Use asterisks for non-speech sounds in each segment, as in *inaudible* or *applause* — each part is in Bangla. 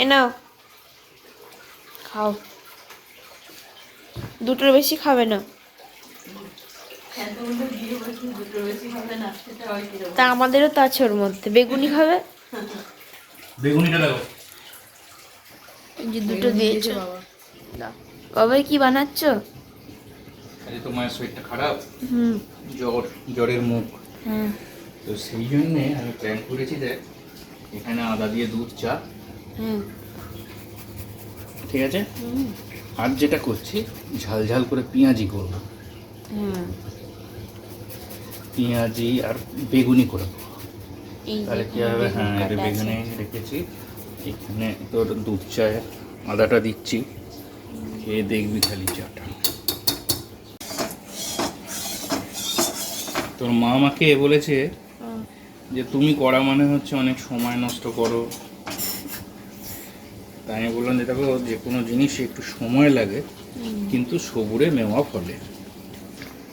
এ নাও। খাও। দুটোর বেশি খাবে না। তা আমাদেরও তো আছে ওর মধ্যে। বেগুনি খাবে? বেগুনিটা যে দুটো দিয়েছ। বাবাই কি বানাচ্ছ? আরে তোমার শরীরটা খারাপ। হুম। জ্বর জ্বরের মুখ। হ্যাঁ। তো সেই জন্যে আমি প্ল্যান করেছি দেখ এখানে আদা দিয়ে দুধ চা ঠিক আছে? আর যেটা করছি ঝাল ঝাল করে পেঁয়াজি করব। পেঁয়াজি আর বেগুনি করে তাহলে কি হবে? হ্যাঁ এটা বেগুনে রেখেছি। এখানে তোর দুধ চায় আদাটা দিচ্ছি। খেয়ে দেখবি খালি চাটা। তোর মা আমাকে বলেছে যে তুমি করা মানে হচ্ছে অনেক সময় নষ্ট করো। তাই আমি বললাম যে দেখো যে কোনো জিনিসে একটু সময় লাগে কিন্তু সবুরে মেওয়া ফলে।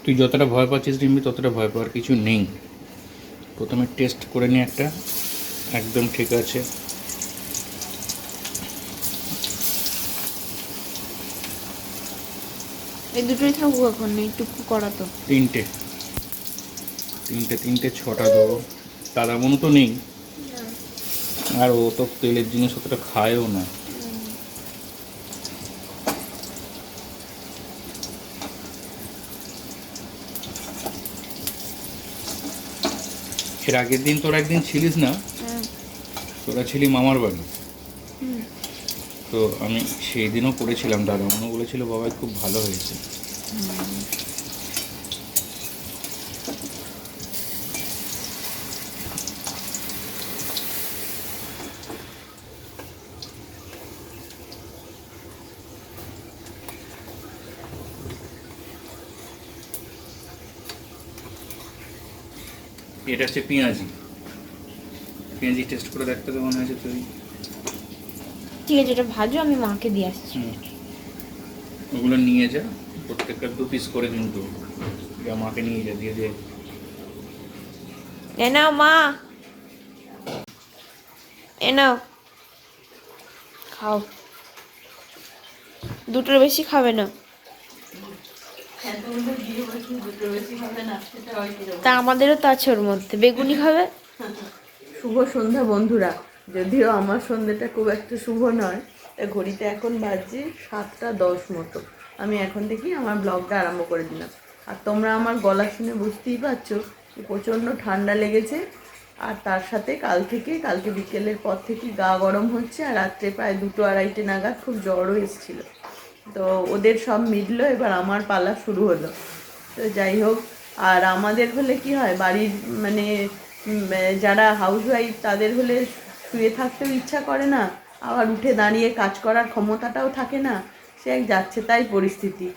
তুই যতটা ভয় পাচ্ছিস রিম্বি ততটা ভয় পাওয়ার কিছু নেই। প্রথমে টেস্ট করে নি একটা। একদম ঠিক আছে। এই দুটোই থাকব এখন এইটুকু করা তো। তিনটে। তিনটে তিনটে ছটা দেবো দাদা মনে তো নেই। আর ও তো তেলের জিনিস অতটা খায়ও না। এর আগের দিন তোরা একদিন ছিলিস না? তোরা ছিলি মামার বাড়ি। হুম। তো আমি সেই দিনও করেছিলাম দাদা মনে বলেছিল বাবা খুব ভালো হয়েছে। এটা হচ্ছে পেঁয়াজি। পেঁয়াজি টেস্ট করে দেখতে তো মনে হয়েছে তুই ঠিক আছে এটা ভাজো আমি মাকে দিয়ে আসছি। ওগুলো নিয়ে যা প্রত্যেকটা দু পিস করে কিন্তু যা মাকে নিয়ে যা দিয়ে দিয়ে এ নাও মা। এ নাও। খাও। দুটোর বেশি খাবে না। তা আমাদেরও তো আছে ওর মধ্যে। বেগুনি শুভ সন্ধ্যা বন্ধুরা। যদিও আমার সন্ধ্যাটা খুব একটা শুভ নয়, তা ঘড়িতে এখন বাজছে সাতটা দশ মতো। আমি এখন থেকেই আমার ব্লগটা আরম্ভ করে দিলাম। আর তোমরা আমার গলা শুনে বুঝতেই পারছ প্রচণ্ড ঠান্ডা লেগেছে। আর তার সাথে কাল থেকে, কালকে বিকেলের পর থেকে গা গরম হচ্ছে, আর রাত্রে প্রায় দুটো আড়াইটে নাগাদ খুব জ্বরও এসেছিল। তো ওদের সব মিটলো, এবার আমার পালা শুরু হলো। তো যাই হোক, আর আমাদের হলে কি হয়, বাড়ির মানে যারা হাউসওয়াইফ তাদের হলে শুয়ে থাকতেও ইচ্ছা করে না, আবার উঠে দাঁড়িয়ে কাজ করার ক্ষমতাটাও থাকে না, সে এক যাচ্ছে তাই পরিস্থিতি।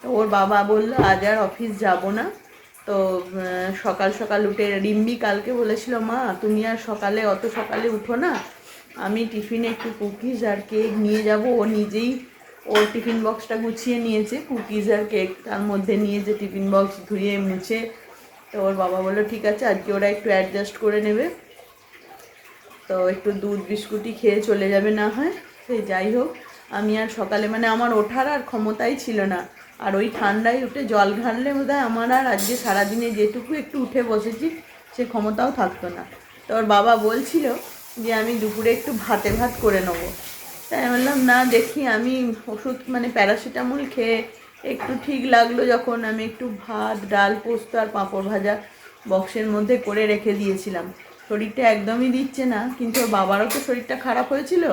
তো ওর বাবা বলল, আজ আর অফিস যাব না। তো সকাল সকাল উঠে রিম্বি কালকে বলেছিল, মা, তুমি আর সকালে, অত সকালে উঠো না। আমি টিফিনে একটু কুকিজ আর কেক নিয়ে যাব। ও নিজেই ওর টিফিন বক্সটা গুছিয়ে নিয়েছে, কুকিজ আর কেক তার মধ্যে নিয়ে যে টিফিন বক্স, ধুয়ে মুছে। তো ওর বাবা বলল, ঠিক আছে, আজকে ওরা একটু অ্যাডজাস্ট করে নেবে। তো একটু দুধ, বিস্কুটই খেয়ে চলে যাবে না হয়। সেই যাই হোক, আমি আর সকালে মানে আমার ওঠার আর ক্ষমতাই ছিল না। আর ওই ঠান্ডায় উঠে জল ঘানলে বোধ আমার আর আজকে সারাদিনে যেটুকু একটু উঠে বসেছি, সে ক্ষমতাও থাকতো না। তো ওর বাবা বলছিল যে, আমি দুপুরে একটু ভাতে ভাত করে নেব। তাই বললাম, না, দেখি আমি ওষুধ মানে প্যারাসিটামল খেয়ে একটু ঠিক লাগল যখন আমি একটু ভাত, ডাল, পোস্ত আর পাঁপড় ভাজা বক্সের মধ্যে করে রেখে দিয়েছিলাম। শরীরটা একদমই দিচ্ছে না, কিন্তু বাবারও তো শরীরটা খারাপ হয়েছিল।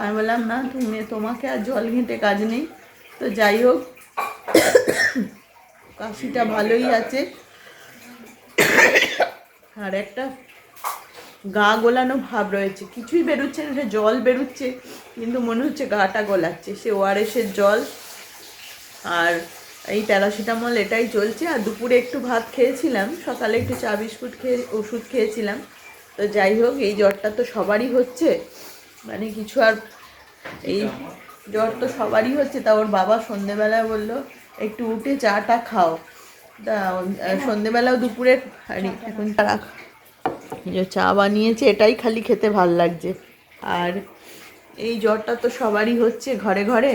আমি বললাম, না, তুমি, তোমাকে আর জল ঘেঁটে কাজ নেই। তো যাই হোক, কাশিটা ভালোই আছে। আর একটা গা গোলানো ভাব রয়েছে। কিছুই বেরোচ্ছে না জল বেরোচ্ছে, কিন্তু মনে হচ্ছে গাটা গলাচ্ছে। সে ওআরএসের জল আর এই প্যারাসিটামল এটাই চলছে। আর দুপুরে একটু ভাত খেয়েছিলাম, সকালে একটু চা, বিস্কুট খেয়ে, ওষুধ খেয়েছিলাম। তো যাই হোক, এই জ্বরটা তো সবারই হচ্ছে। মানে কিছু আর এই জ্বর তো সবারই হচ্ছে। তা ওর বাবা সন্ধেবেলায় বলল, একটু উঠে চাটা খাও। তা সন্ধেবেলাও দুপুরে আরে এখন রাখ। যে চা বানিয়েছে, এটাই খালি খেতে ভালো লাগছে। আর এই জ্বরটা তো সবারই হচ্ছে ঘরে ঘরে,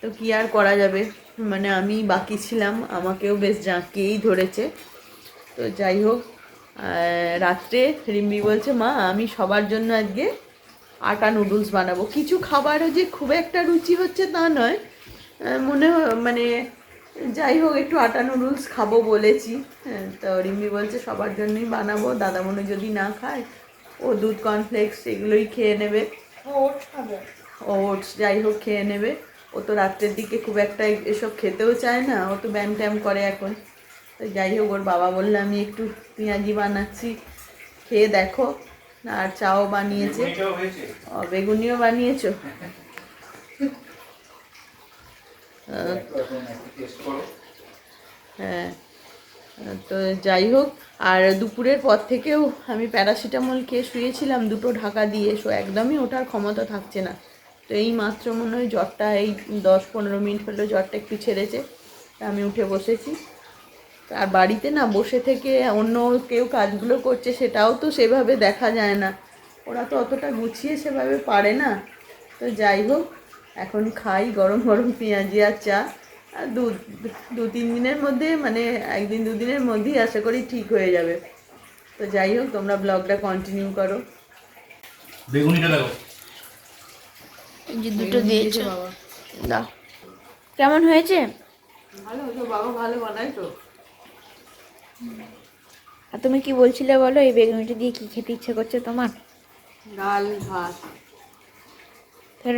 তো কি আর করা যাবে? মানে আমি বাকি ছিলাম, আমাকেও বেশ জাঁকিয়েই ধরেছে। তো যাই হোক রাত্রে রিম্বি বলছে, মা, আমি সবার জন্য আজকে আটা নুডলস বানাবো। কিছু খাবারও যে খুব একটা রুচি হচ্ছে তা নয়। মনে মানে যাই হোক একটু আটা নুডলস খাব বলেছি। হ্যাঁ তো রিম্বি বলছে সবার জন্যই বানাবো দাদা মনে যদি না খায় ও দুধ কর্নফ্লেক্স এগুলোই খেয়ে নেবে। ওটস যাই হোক খেয়ে নেবে। ও তো রাত্রের দিকে খুব একটা এসব খেতেও চায় না ও তো ব্যায়াম ট্যাম করে এখন। তো যাই হোক ওর বাবা বললে আমি একটু পেঁয়াজি বানাচ্ছি খেয়ে দেখো। আর চাও বানিয়েছে। ও, বেগুনিও বানিয়েছো? হ্যাঁ। তো যাই হোক, আর দুপুরের পর থেকেও আমি প্যারাসিটামল খেয়ে শুয়েছিলাম, দুটো ঢাকা দিয়ে সো একদমই ওঠার ক্ষমতা থাকছে না। তো এই মাত্র মনে হয় জ্বরটা এই দশ পনেরো মিনিট হলো জ্বরটা একটু ছেড়েছে আমি উঠে বসেছি। আর বাড়িতে না বসে থেকে অন্য কেউ কাজগুলো করছে সেটাও তো সেভাবে দেখা যায় না। ওরা তো অতটা গুছিয়ে সেভাবে পারে না। তো যাই হোক এখন খাই গরম গরম পেঁয়াজি আর চা। আর দু দু তিন দিনের মধ্যে মানে একদিন দুদিনের মধ্যেই আশা করি ঠিক হয়ে যাবে। তো যাই হোক তোমরা ব্লগটা কন্টিনিউ করো। বেগুনিটা দেখো এই যে দুটো দিয়েছ। দাও। কেমন হয়েছে? ভালো তো বাবা ভালো বানাই তো আর তুমি কি বলছিলে বলো এই বেগুনিটা দিয়ে কি খেতে ইচ্ছে করছে তোমার? ডাল ভাত।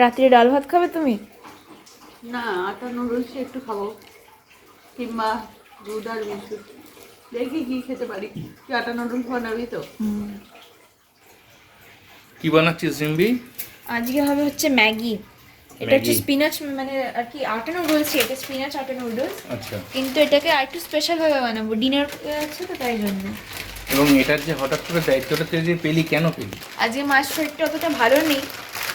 রাত্রে ডাল ভাত খাবে তুমি? না আটা নুডলস একটু খাব। কিংবা দুধ আর বিস্কুট। দেখি কি খেতে পারি। তুই আটা নুডলস বানাবি তো? কি বানাচ্ছিস জিম্বি আজকে হবে হচ্ছে ম্যাগি। এটা হচ্ছে স্পিনাচ মানে আর কি আটা নুডলস এটা স্পিনাচ আটা নুডলস। আচ্ছা। কিন্তু এটাকে আর একটু স্পেশাল ভাবে বানাবো। ডিনার আছে তো তাই জন্য। এবং এটার যে হঠাৎ করে দায়িত্বটা তুই যে পেলি কেন পেলি? আজকে মাছ শরীরটা অতটা ভালো নেই।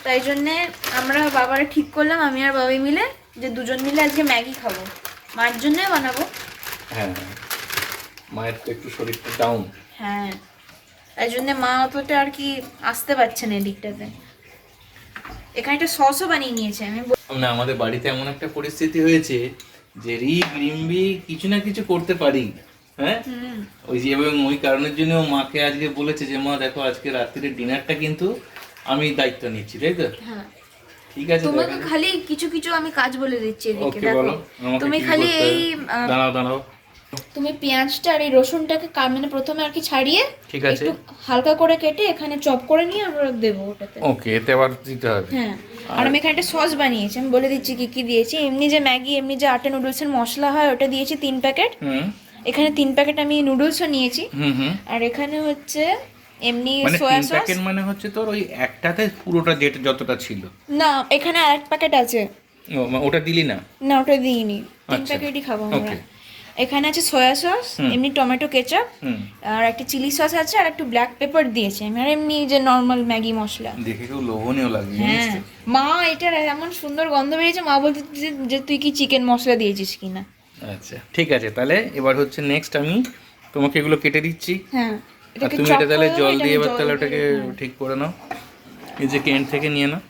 তাই জন্যে আমরা বাবারা ঠিক করলাম আমি আর বাবাই মিলে যে দুজন মিলে আজকে ম্যাগি খাব। মার জন্যে বানাবো। হ্যাঁ মায়ের তো একটু শরীরটা ডাউন হ্যাঁ। তাই জন্য মা অতটা আর কি আসতে পারছে না এদিকটাতে। এখানে একটা সসও বানিয়ে নিয়েছে আমি না আমাদের বাড়িতে এমন একটা পরিস্থিতি হয়েছে যে রিক রিম্বি কিছু না কিছু করতে পারি। হ্যাঁ? ওই যে এবং ওই কারণের জন্য মাকে আজকে বলেছে যে মা দেখো আজকে রাত্রির ডিনারটা কিন্তু আমি দায়িত্ব নিচ্ছি তাই তো? হ্যাঁ। ঠিক আছে তোমাকে খালি কিছু কিছু আমি কাজ বলে দিচ্ছি এদিকে দেখো। তুমি খালি এই দাঁড়াও দাঁড়াও। তুমি পেঁয়াজটা আর এই রসুনটাকে মানে প্রথমে আর কি ছাড়িয়ে ঠিক আছে। একটু হালকা করে কেটে এখানে চপ করে নিয়ে আমরা দেবো ওটাতে। ওকে এতে আবার দিতে হবে। হ্যাঁ। আর আমি এখানে একটা সস বানিয়েছি আমি বলে দিচ্ছি কি কি দিয়েছি। এমনি যে ম্যাগি এমনি যে আটা নুডলসের মশলা হয় ওটা দিয়েছি তিন প্যাকেট। হুম। এখানে তিন প্যাকেট আমি নুডলসও নিয়েছি। হুম হুম। আর এখানে হচ্ছে এমনি মানে সোয়া সস প্যাকেট মানে হচ্ছে তোর ওই একটাতে পুরোটা যেটা যতটা ছিল। না এখানে আর এক প্যাকেট আছে। ওটা দিলি না? না ওটা দিইনি। তিন আচ্ছা। প্যাকেটই খাব আমরা। এখানে আছে সয়া সস এমনি টমেটো কেচাপ আর একটা চিলি সস আছে আর একটু ব্ল্যাক পেপার দিয়েছে আর এমনি যে নর্মাল ম্যাগি মশলা। দেখে খুব লোভনীয় লাগে হ্যাঁ। মা এটার এমন সুন্দর গন্ধ বেরিয়েছে মা বলতে যে তুই কি চিকেন মশলা দিয়েছিস কিনা। আচ্ছা ঠিক আছে। তাহলে এবার হচ্ছে নেক্সট আমি তোমাকে এগুলো কেটে দিচ্ছি। হ্যাঁ। আর তুমি এটা তাহলে জল দিয়ে এবার তাহলে ওটাকে ঠিক করে নাও। এই যে কেন্ট থেকে নিয়ে নাও।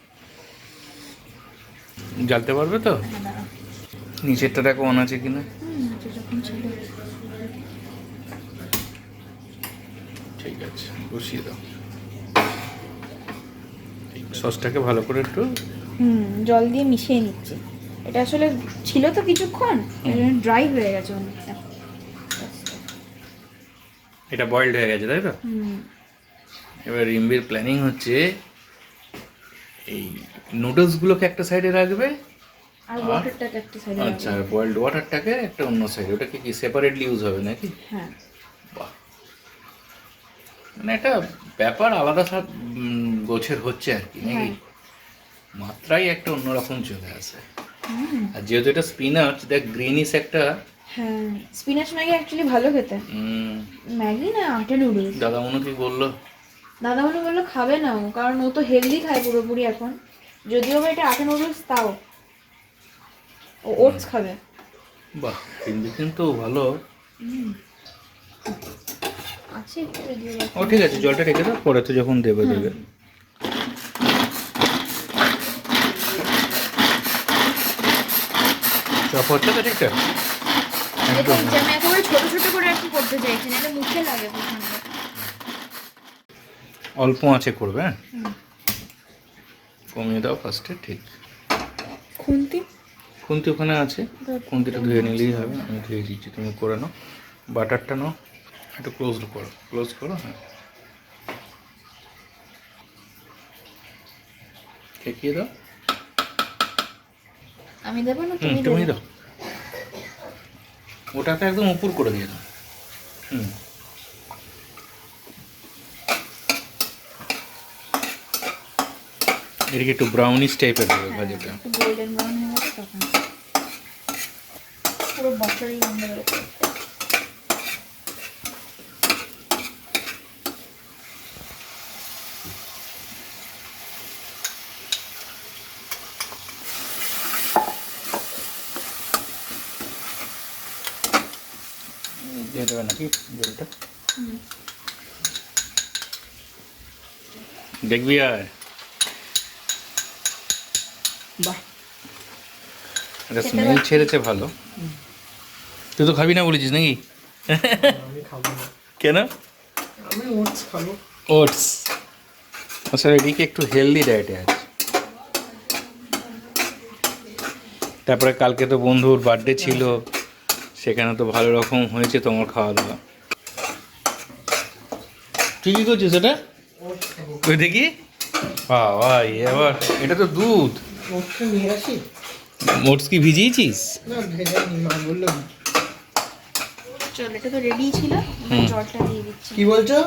জ্বালতে পারবে তো? নিচেরটা দেখো অন আছে কিনা। ঠিক আছে বসিয়ে দাও। সসটাকে ভালো করে একটু হুম জল দিয়ে মিশিয়ে নিচ্ছি। এটা আসলে ছিল তো কিছুক্ষণ ড্রাই হয়ে গেছে অনেকটা। এটা বয়েলড হয়ে গেছে তাই তো? এবার রিম্বির প্ল্যানিং হচ্ছে এই নুডলসগুলোকে একটা সাইডে রাখবে আর ওয়াটারটাকে একটা সাইডে আচ্ছা আর বয়েলড ওয়াটারটাকে একটা অন্য সাইডে ওটাকে কি সেপারেটলি ইউজ হবে নাকি? হ্যাঁ। বাহ। মানে একটা ব্যাপার আলাদা সব গোছের হচ্ছে আর কি নাকি? হ্যাঁ। মাত্রাই একটা অন্যরকম চলে আসে। আর যেহেতু এটা স্পিনাচ দেখ গ্রিনিস একটা হ্যাঁ স্পিনাচ ম্যাগি অ্যাকচুয়ালি ভালো খেতে। ম্যাগি না আটা নুডলস দাদা মনু কি বলল? দাদা মনু বলল খাবে না ও কারণ ও তো হেলদি খায় পুরোপুরি এখন। যদিও বা এটা আটা নুডলস তাও। ও ওটস খাবে। বাহ কিন্তু কিন্তু ভালো। আছে ও ঠিক আছে জলটা রেখে দাও পরে তো যখন দেবে দেবে। চপ হচ্ছে তো ঠিকঠাক? একদম। আমি একেবারে ছোট ছোট করে আর কি করতে চাইছি না মুখে লাগে প্রচণ্ড অল্প আঁচে করবে হ্যাঁ? কমিয়ে দাও ফার্স্টে ঠিক। খুন্তি? খুন্তি ওখানে আছে। খুন্তিটা ধুয়ে নিলেই হবে আমি ধুয়ে দিচ্ছি তুমি করে নাও। বাটারটা নাও একটু ক্লোজ করো ক্লোজ করো হ্যাঁ। ঠেকিয়ে দাও। আমি দেবো না তুমি দাও। ওটাকে একদম উপর করে দিয়ে দাও। হুম। এদিকে একটু ব্রাউনিশ টাইপের হবে ভাজাটা। গোল্ডেন ব্রাউন হয়ে গেছে তখন। পুরো বাটারি গন্ধ বেরোচ্ছে দিয়ে দেবে নাকি জলটা দেখবি আয় বাহ এটা স্মেল ছেড়েছে ভালো তুই তো খাবি না বলেছিস নাকি আমি খাব না কেন আমি ওটস খাব ওটস আসলে এদিকে একটু হেলদি ডায়েটে আছে তারপরে কালকে তো বন্ধুর বার্থডে ছিল সেখানে তো ভালো রকম হয়েছে তোমার খাওয়া দাওয়া তুই কি করছিস এটা? ওই দেখি। বাবা এবার এটা তো দুধ। ওটস কি ভিজিয়েছিস? চল এটা তো রেডি ছিল। জলটা দিয়ে দিচ্ছি। কি বলছো?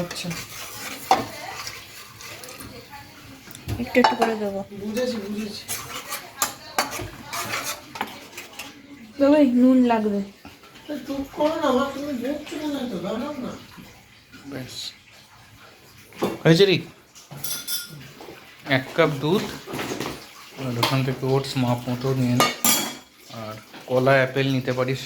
আচ্ছা। একটু একটু করে দেবো। বুঝেছি বুঝেছি। বাবা নুন লাগবে। তো চুপ করো না আমার তুমি দেখছ না তো দাঁড়াও না। ব্যাস। হয়েছে রে এক কাপ দুধ আর ওখান থেকে ওটস মাপ মতো নিয়ে আর কলা অ্যাপেল নিতে পারিস।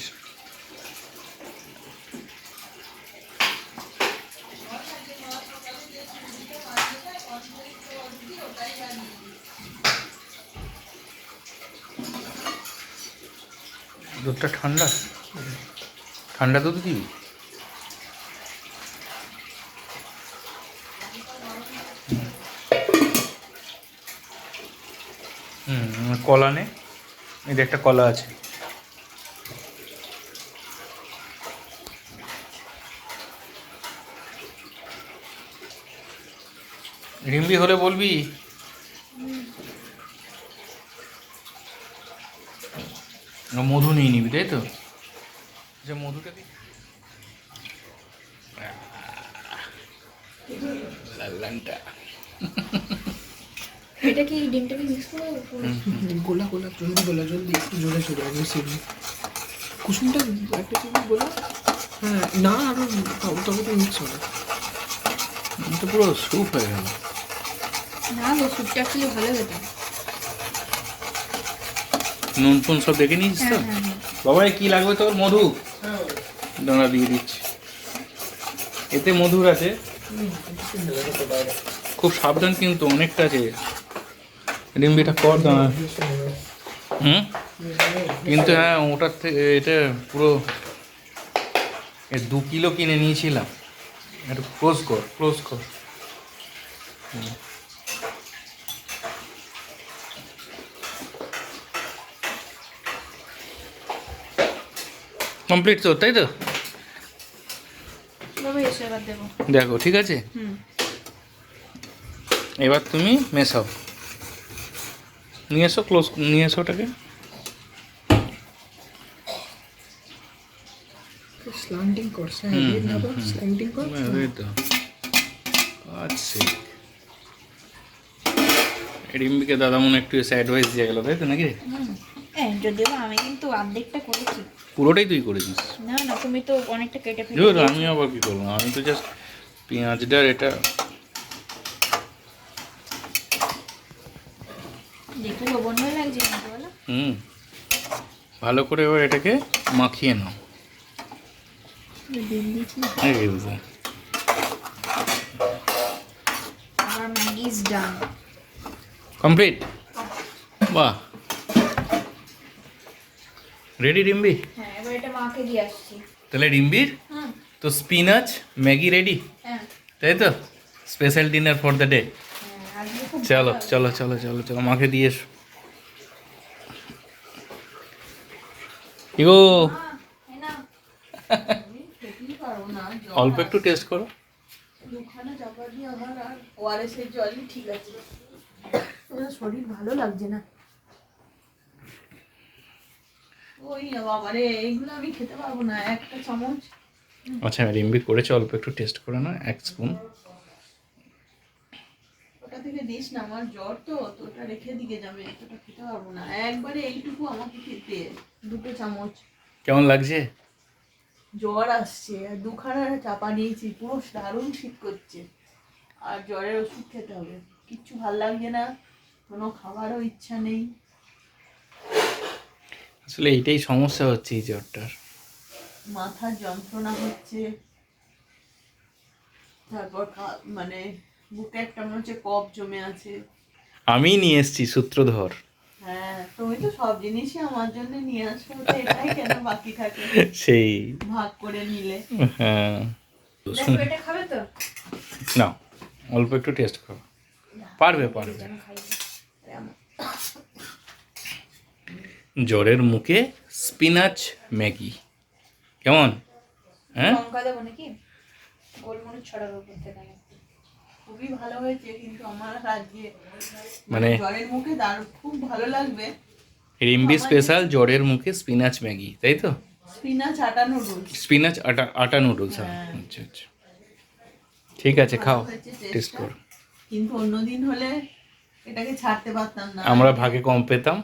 দুধটা ঠান্ডা? ঠান্ডা দুধ দিবি হুম, কলা নে। এই যে একটা কলা আছে। রিম্বি হলে বলবি? মধু নিয়ে নিবি তাই তো? যে মধুটা কি লাল্লানটা। এটা কি ডিমটাকে মিক্স করে গোলা গোলা জলদি গোলা জলদি একটু জোরে জোরে অ্যাগ্রেসিভলি কুসুমটা একটা চিনি গোলা? হ্যাঁ না আরও তবে তবে তো মিক্স হবে। তো পুরো স্যুপ হয়ে গেল। না গো স্যুপটা অ্যাকচুয়ালি ভালো হতো। নুন ফুন সব দেখে নিয়েছিস তো? হ্যাঁ হ্যাঁ হ্যাঁ। বাবা কি লাগবে তোর? মধু? দাঁড়া দিয়ে দিচ্ছি। এতে মধুর আছে। খুব সাবধান কিন্তু অনেকটা আছে। রিম্বিটা কর দাঁড়া। হুম? কিন্তু হ্যাঁ ওটার থেকে এটা পুরো দু কিলো কিনে নিয়েছিলাম। একটু ক্লোজ কর ক্লোজ কর। কমপ্লিট তো তাই তো? দেখো ঠিক আছে? এবার তুমি মেশাও। নিয়ে এসো ক্লোজ নিয়ে এসো ওটাকে। কর কর আচ্ছা রিম্বিকে দাদা মনে একটু এসে অ্যাডভাইস দিয়ে গেল তাই তো নাকি? হুম। যদিও আমি কিন্তু অর্ধেকটা করেছি। পুরোটাই তুই করেছিস? না না তুমি তো অনেকটা কেটে ফেলে ধুর আমি আবার কি করব? আমি তো জাস্ট পেঁয়াজটার এটা। দেখে লোভনীয় লাগছে হুম। ভালো করে এবার এটাকে মাখিয়ে নাও। কমপ্লিট? বাহ। রেডি রিম্বি হ্যাঁ এবার এটা মাকে দিয়ে আসছি। তাহলে রিম্বির হুম। তো স্পিনাচ ম্যাগি রেডি তাই তো? Special dinner for the day চলো চলো চলো চলো চলো মাকে দিয়ে এসো। ইগো। অল্প একটু টেস্ট করো। ঠিক আছে। শরীর ভালো লাগছে না। ওই বাবারে এইগুলো আমি খেতে পারব না একটা চামচ। আচ্ছা রিম্বি করেছে অল্প একটু টেস্ট করে না এক স্পুন। ওটা থেকে দিস না আমার জ্বর তো তো ওটা রেখে দিকে যাবে ওটা খেতে পারব না। একবারে এইটুকু আমাকে খেতে দুটো চামচ। কেমন লাগছে? জ্বর আসছে আর দুখানা চাপা নিয়েছি পুরো দারুণ শীত করছে। আর জ্বরের ওষুধ খেতে হবে কিচ্ছু ভালো লাগছে না কোনো খাবারও ইচ্ছা নেই। আসলে এইটাই সমস্যা হচ্ছে এই জ্বরটার। মাথার যন্ত্রণা হচ্ছে তারপর মানে বুকে একটা মনে হচ্ছে কফ জমে আছে। আমি নিয়ে এসেছি সূত্রধর। হ্যাঁ তুমি তো সব জিনিসই আমার জন্য নিয়ে আসো এটাই কেন বাকি থাকে? *laughs* সেই। ভাগ করে নিলে। হ্যাঁ। দেখো এটা খাবে তো? না অল্প একটু টেস্ট করো। পারবে পারবে আমি খাই না। জ্বরের মুখে স্পিনাচ ম্যাগি। কেমন? হ্যাঁ? খুবই ভালো হয়েছে কিন্তু আমার আজকে মানে জ্বরের মুখে খুব ভালো লাগবে। রিম্বি স্পেশাল জ্বরের মুখে স্পিনাচ ম্যাগি তাই তো? স্পিনাচ আটা নুডলস। স্পিনাচ আটা আটা নুডলস হ্যাঁ। হ্যাঁ। আচ্ছা আচ্ছা। ঠিক আছে খাও। টেস্ট। করো। কিন্তু অন্যদিন হলে এটাকে ছাড়তে পারতাম না। আমরা ভাগে কম পেতাম।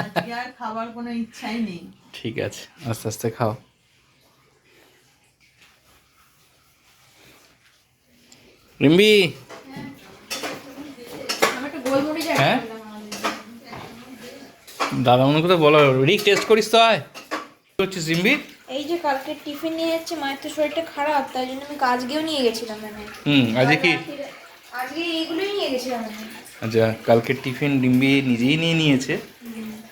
আজকে আর খাবার কোনো ইচ্ছাই নেই। ঠিক আছে আস্তে আস্তে খাও। রিম্বি! আমি একটু গোলমরিচ অ্যাড হ্যাঁ? দাদা মনে করে বলো রিক টেস্ট করিস তো আয়। হচ্ছে রিম্বি? এই যে কালকে টিফিন নিয়ে যাচ্ছে মায়ের তো শরীরটা খারাপ তাই জন্য আমি আজকেও নিয়ে গেছিলাম মানে হুম আজকে কি? আজকে এইগুলোই নিয়ে গেছিলাম আমি। আচ্ছা কালকে টিফিন ডিম্বি নিজেই নিয়ে নিয়েছে।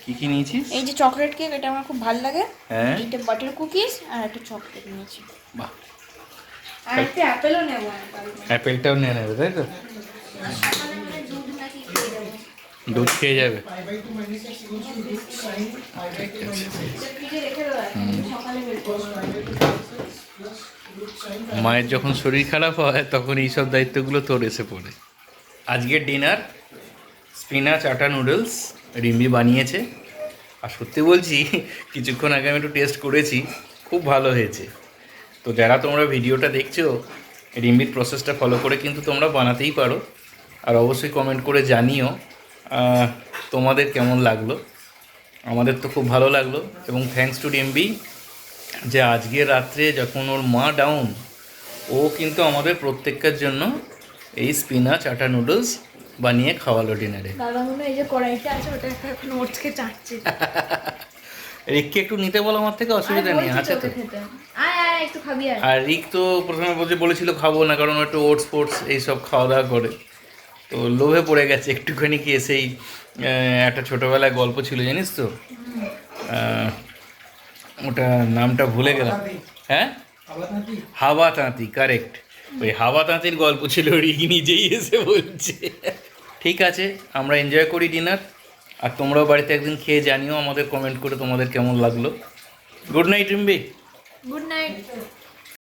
কি কি নিয়েছিস? এই যে চকলেট কেক এটা আমার খুব ভালো লাগে। হ্যাঁ। এইটা বাটার কুকিজ আর একটা চকলেট নিয়েছি। বাহ। আর একটা অ্যাপেলও নেব আমি অ্যাপেলটাও নিয়ে নেবে তাই তো? দুধ খেয়ে যাবে। এটা। মায়ের যখন শরীর খারাপ হয় তখন এইসব দায়িত্বগুলো তোর এসে পড়ে। আজকের ডিনার স্পিনাচ আটা নুডলস রিম্বি বানিয়েছে। আর সত্যি বলছি, কিছুক্ষণ আগে আমি একটু টেস্ট করেছি, খুব ভালো হয়েছে। তো যারা তোমরা ভিডিওটা দেখছ, রিম্বির প্রসেসটা ফলো করে কিন্তু তোমরা বানাতেই পারো। আর অবশ্যই কমেন্ট করে জানিও তোমাদের কেমন লাগল। আমাদের তো খুব ভালো লাগল। এবং থ্যাঙ্কস টু রিম্বি, যে আজকে রাত্রে যখন ওর মা ডাউন ও কিন্তু আমাদের প্রত্যেকের জন্য এই স্পিনাচ আটা নুডলস বানিয়ে খাওয়ালো ডিনারে মনে এই যে কড়াইটা আছে ওটা এখন ওটসকে চাটছে। *laughs* রিককে একটু নিতে বলো আমার থেকে অসুবিধা নেই আছে তো। খেতে। আয় আয় একটু খাবি আর রিক তো প্রথমে বলছে বলেছিল খাব না কারণ একটু ওটস ফোটস এইসব খাওয়া দাওয়া করে। তো লোভে পড়ে গেছে একটুখানি কি এসেই একটা ছোটোবেলায় গল্প ছিল জানিস তো? ওটা নামটা ভুলে গেলাম। হ্যাঁ? হাওয়া তাঁতি। কারেক্ট ওই হাওয়া তাঁতির গল্প ছিল রিক নিজেই এসে বলছে। ঠিক আছে, আমরা এনজয় করি ডিনার আর তোমরাও বাড়িতে একদিন খেয়ে জানিও আমাদের কমেন্ট করে তোমাদের কেমন লাগল। Good night Rimbi good night